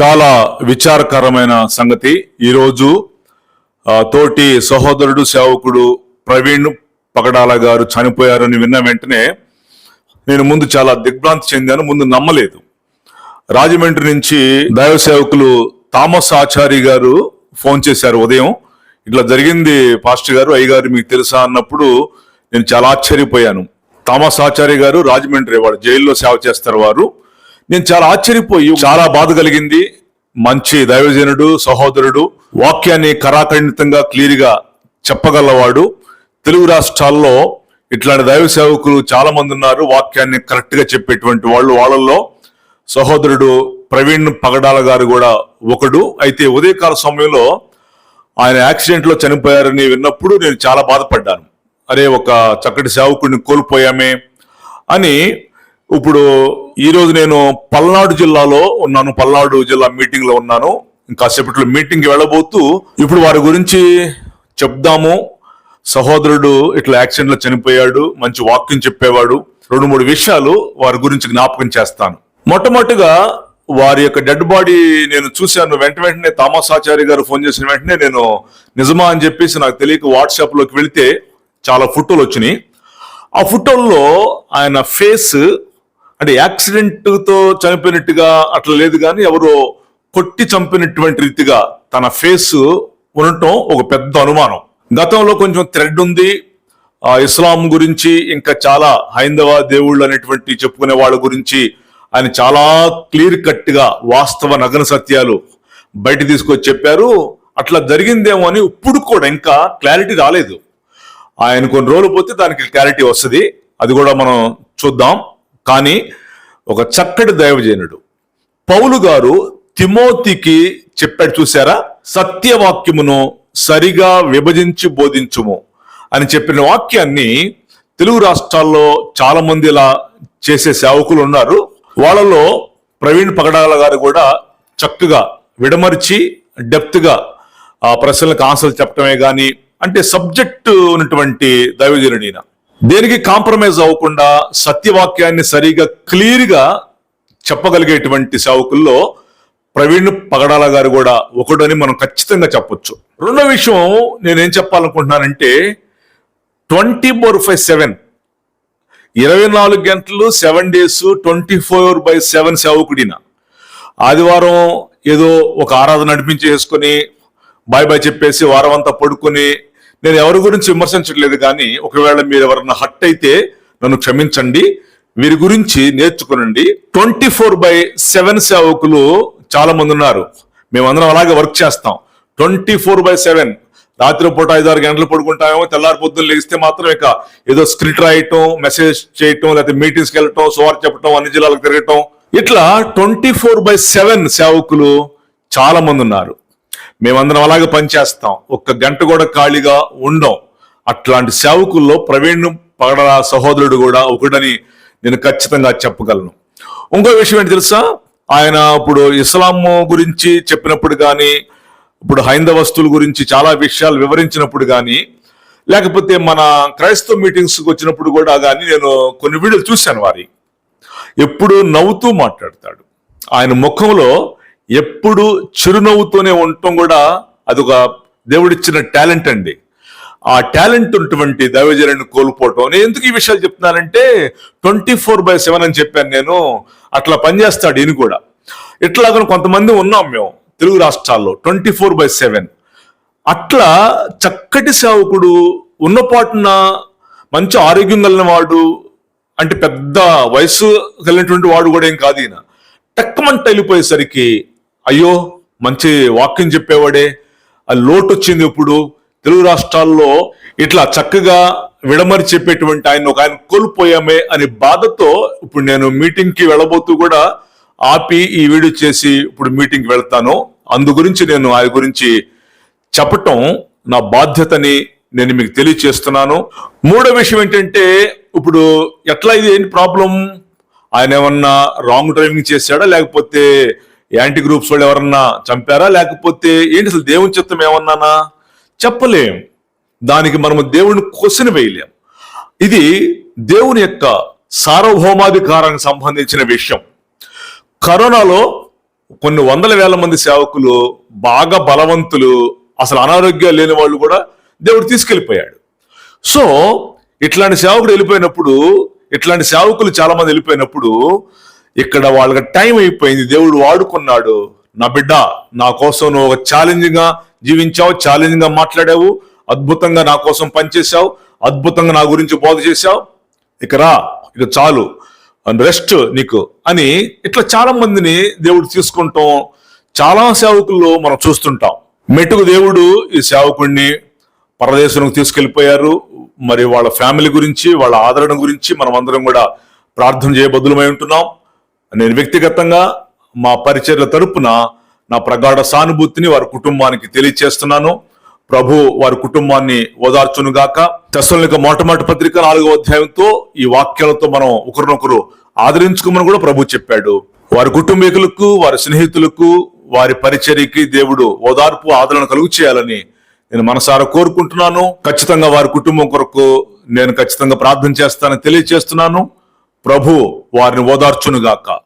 చాలా విచారకరమైన సంగతి. ఈరోజు తోటి సహోదరుడు సేవకుడు ప్రవీణ్ పగడాల గారు చనిపోయారని విన్న వెంటనే నేను ముందు చాలా దిగ్భ్రాంతి చెందాను ముందు నమ్మలేదు. రాజమండ్రి నుంచి దైవ సేవకులు థామస్ ఆచారి గారు ఫోన్ చేశారు ఉదయం. ఇట్లా జరిగింది పాస్టర్ గారు అయ్యగారు మీకు తెలుసా అన్నప్పుడు నేను చాలా ఆశ్చర్యపోయాను. థామస్ ఆచార్య గారు రాజమండ్రి వాడు జైల్లో సేవ చేస్తారు వారు. నేను చాలా ఆశ్చర్యపోయి చాలా బాధ కలిగింది. మంచి దైవజనుడు సహోదరుడు వాక్యాన్ని కరాఖండితంగా క్లియర్గా చెప్పగలవాడు. తెలుగు రాష్ట్రాల్లో ఇట్లాంటి దైవ సేవకులు చాలా మంది ఉన్నారు. వాక్యాన్ని కరెక్ట్గా చెప్పేటువంటి వాళ్ళు వాళ్ళల్లో. సహోదరుడు ప్రవీణ్ పగడాల గారు కూడా ఒకడు. అయితే ఉదయకాల సమయంలో ఆయన యాక్సిడెంట్లో చనిపోయారని విన్నప్పుడు నేను చాలా బాధపడ్డాను. అరే ఒక చక్కటి సేవకుడిని కోల్పోయామే అని. ఇప్పుడు ఈరోజు నేను పల్నాడు జిల్లాలో ఉన్నాను. పల్నాడు జిల్లా మీటింగ్లో ఉన్నాను. కాసేపట్లో మీటింగ్ వెళ్ళబోతూ ఇప్పుడు వారి గురించి చెప్దాము. సహోదరుడు ఇట్లా యాక్సిడెంట్లో చనిపోయాడు. మంచి వాక్యం చెప్పేవాడు. రెండు మూడు విషయాలు వారి గురించి జ్ఞాపకం చేస్తాను. మొట్టమొదటిగా వారి యొక్క డెడ్ బాడీ నేను చూశాను. వెంట వెంటనే తామసాచారి గారు ఫోన్ చేసిన వెంటనే నేను నిజమా అని చెప్పేసి నాకు తెలియక వాట్సాప్లోకి వెళితే చాలా ఫోటోలు వచ్చినాయి. ఆ ఫోటోల్లో ఆయన ఫేస్ అంటే యాక్సిడెంట్తో చనిపోయినట్టుగా అట్లా లేదు కానీ ఎవరో కొట్టి చంపినటువంటి రీతిగా తన ఫేస్ ఉండటం ఒక పెద్ద అనుమానం. గతంలో కొంచెం థ్రెడ్ ఉంది. ఇస్లాం గురించి ఇంకా చాలా హైందవ దేవుళ్ళు అనేటువంటి చెప్పుకునే వాళ్ళ గురించి ఆయన చాలా క్లియర్ కట్గా వాస్తవ నగన సత్యాలు బయట తీసుకొచ్చి చెప్పారు. అట్లా జరిగిందేమో అని ఇప్పుడు కూడా ఇంకా క్లారిటీ రాలేదు. ఆయన కొన్ని రోజులు పోతే దానికి క్లారిటీ వస్తుంది. అది కూడా మనం చూద్దాం. కానీ ఒక చక్కటి దైవజనుడు. పౌలు గారు తిమోతికి చెప్పాడు చూసారా సత్యవాక్యమును సరిగా విభజించి బోధించుము అని చెప్పిన వాక్యాన్ని తెలుగు రాష్ట్రాల్లో చాలా మంది ఇలా చేసే సేవకులు ఉన్నారు. వాళ్ళలో ప్రవీణ్ పగడాల గారు కూడా చక్కగా విడమర్చి డెప్త్గా ఆ ప్రశ్నలకు ఆన్సర్లు చెప్పడమే కానీ అంటే సబ్జెక్టు ఉన్నటువంటి దైవజనుడు ఈయన. దేనికి కాంప్రమైజ్ అవ్వకుండా సత్యవాక్యాన్ని సరిగా క్లియర్గా చెప్పగలిగేటువంటి సేవకుల్లో ప్రవీణ్ పగడాల గారు కూడా ఒకడని మనం ఖచ్చితంగా చెప్పొచ్చు. రెండో విషయం నేనేం చెప్పాలనుకుంటున్నానంటే ట్వంటీ ఫోర్ ఫైవ్ సెవెన్. ఇరవై నాలుగు గంటలు seven days twenty four by seven సేవకుడిన. ఆదివారం ఏదో ఒక ఆరాధన నడిపించేసుకొని బాయ్ బాయ్ చెప్పేసి వారం అంతా పడుకొని నేను ఎవరి గురించి విమర్శించట్లేదు కానీ ఒకవేళ మీరు ఎవరన్నా హట్ అయితే నన్ను క్షమించండి. వీరి గురించి నేర్చుకునండి. ట్వంటీ ఫోర్ బై సెవెన్ సేవకులు చాలా మంది ఉన్నారు. మేమందరం అలాగే వర్క్ చేస్తాం. Twenty four by seven. రాత్రి పూట ఐదు ఆరు గంటలు పడుకుంటామేమో తెల్లారి పొద్దున్న లేస్తే మాత్రం ఇక ఏదో స్క్రిప్ట్ రాయటం మెసేజ్ చేయటం లేకపోతే మీటింగ్స్కి వెళ్ళటం సువార్ చెప్పటం అన్ని జిల్లాలకు తిరగటం. ఇట్లా ట్వంటీ ఫోర్ బై సెవెన్ సేవకులు చాలా మంది ఉన్నారు. మేమందరం అలాగే పనిచేస్తాం. ఒక్క గంట కూడా ఖాళీగా ఉండం. అట్లాంటి సేవకుల్లో ప్రవీణ్ పగడ సహోదరుడు కూడా ఒకడని నేను ఖచ్చితంగా చెప్పగలను. ఇంకో విషయం ఏంటి తెలుసా? ఆయన ఇప్పుడు ఇస్లాం గురించి చెప్పినప్పుడు కానీ ఇప్పుడు హైందవస్తుల గురించి చాలా విషయాలు వివరించినప్పుడు కానీ లేకపోతే మన క్రైస్తవ మీటింగ్స్కి వచ్చినప్పుడు కూడా కానీ నేను కొన్ని వీడియోలు చూశాను వారి. ఎప్పుడు నవ్వుతూ మాట్లాడతాడు. ఆయన ముఖంలో ఎప్పుడు చిరునవ్వుతూనే ఉండటం కూడా అదొక దేవుడిచ్చిన టాలెంట్ అండి. ఆ టాలెంట్ ఉన్నటువంటి దైవజనుని కోల్పోవటం. నేను ఎందుకు ఈ విషయాలు చెప్తున్నానంటే ట్వంటీ ఫోర్ బై సెవెన్ అని చెప్పాను నేను. అట్లా పనిచేస్తాడు ఈయన కూడా. ఇట్లాగని కొంతమంది ఉన్నాం మేము తెలుగు రాష్ట్రాల్లో ట్వంటీ ఫోర్ బై సెవెన్. అట్లా చక్కటి సేవకుడు ఉన్నపాటున మంచి ఆరోగ్యం కలిగిన వాడు అంటే పెద్ద వయసు కలిగినటువంటి వాడు కూడా ఏం కాదు ఈయన. టక్కమంట వెళ్ళిపోయేసరికి అయ్యో మంచి వాక్యం చెప్పేవాడే. ఆ లోటు వచ్చింది ఇప్పుడు. తెలుగు రాష్ట్రాల్లో ఇట్లా చక్కగా విడమరి చెప్పేటువంటి ఆయన ఒక ఆయన కోల్పోయామే అనే బాధతో ఇప్పుడు నేను మీటింగ్కి వెళ్ళబోతూ కూడా ఆపి ఈ వీడియో చేసి ఇప్పుడు మీటింగ్కి వెళ్తాను. అందు గురించి నేను ఆయన గురించి చెప్పటం నా బాధ్యతని నేను మీకు తెలియచేస్తున్నాను. మూడో విషయం ఏంటంటే ఇప్పుడు ఎట్లా ఇది ఏంటి ప్రాబ్లం? ఆయన ఏమన్నా రాంగ్ డ్రైవింగ్ చేశాడా? లేకపోతే యాంటీ గ్రూప్స్ వాళ్ళు ఎవరన్నా చంపారా? లేకపోతే ఏంటి అసలు దేవుని చిత్తం ఏమన్నానా? చెప్పలేం. దానికి మనము దేవుని క్వశ్చన్ వేయలేం. ఇది దేవుని యొక్క సార్వభౌమాధికారానికి సంబంధించిన విషయం. కరోనాలో కొన్ని వందల వేల మంది సేవకులు బాగా బలవంతులు అసలు అనారోగ్యాలు లేని వాళ్ళు కూడా దేవుడు తీసుకెళ్ళిపోయాడు. సో ఇట్లాంటి సేవకుడు వెళ్ళిపోయినప్పుడు ఇట్లాంటి సేవకులు చాలా మంది వెళ్ళిపోయినప్పుడు ఇక్కడ వాళ్ళకి టైం అయిపోయింది. దేవుడు వాడుకున్నాడు. నా బిడ్డ నా కోసం నువ్వు ఒక ఛాలెంజ్గా జీవించావు ఛాలెంజ్గా మాట్లాడావు అద్భుతంగా నా కోసం పనిచేశావు అద్భుతంగా నా గురించి బోధ చేశావు. ఇక రా ఇక చాలు. రెస్ట్ నీకు. అని ఇట్లా చాలా మందిని దేవుడు తీసుకుంటాం. చాలా సేవకుల్లో మనం చూస్తుంటాం. మెటుకు దేవుడు ఈ సేవకుడిని పరదేశంకు తీసుకెళ్ళిపోయారు మరి వాళ్ళ ఫ్యామిలీ గురించి వాళ్ళ ఆదరణ గురించి మనం అందరం కూడా ప్రార్థన చేయబద్దులమై ఉంటున్నాం. నేను వ్యక్తిగతంగా మా పరిచర్ల తరపున నా ప్రగాఢ సానుభూతిని వారి కుటుంబానికి తెలియచేస్తున్నాను. ప్రభు వారి కుటుంబాన్ని ఓదార్చునుగాక. తెసలోనిక మొట్టమొదటి పత్రిక నాలుగో అధ్యాయంతో ఈ వాక్యాలతో మనం ఒకరినొకరు ఆదరించుకోమని కూడా ప్రభు చెప్పాడు. వారి కుటుంబీకులకు వారి స్నేహితులకు వారి పరిచర్యకి దేవుడు ఓదార్పు ఆదరణ కలుగు చేయాలని నేను మనసారా కోరుకుంటున్నాను. ఖచ్చితంగా వారి కుటుంబం కొరకు నేను ఖచ్చితంగా ప్రార్థన చేస్తానని తెలియజేస్తున్నాను ప్రభు వారిని ఓదార్చునుగాక.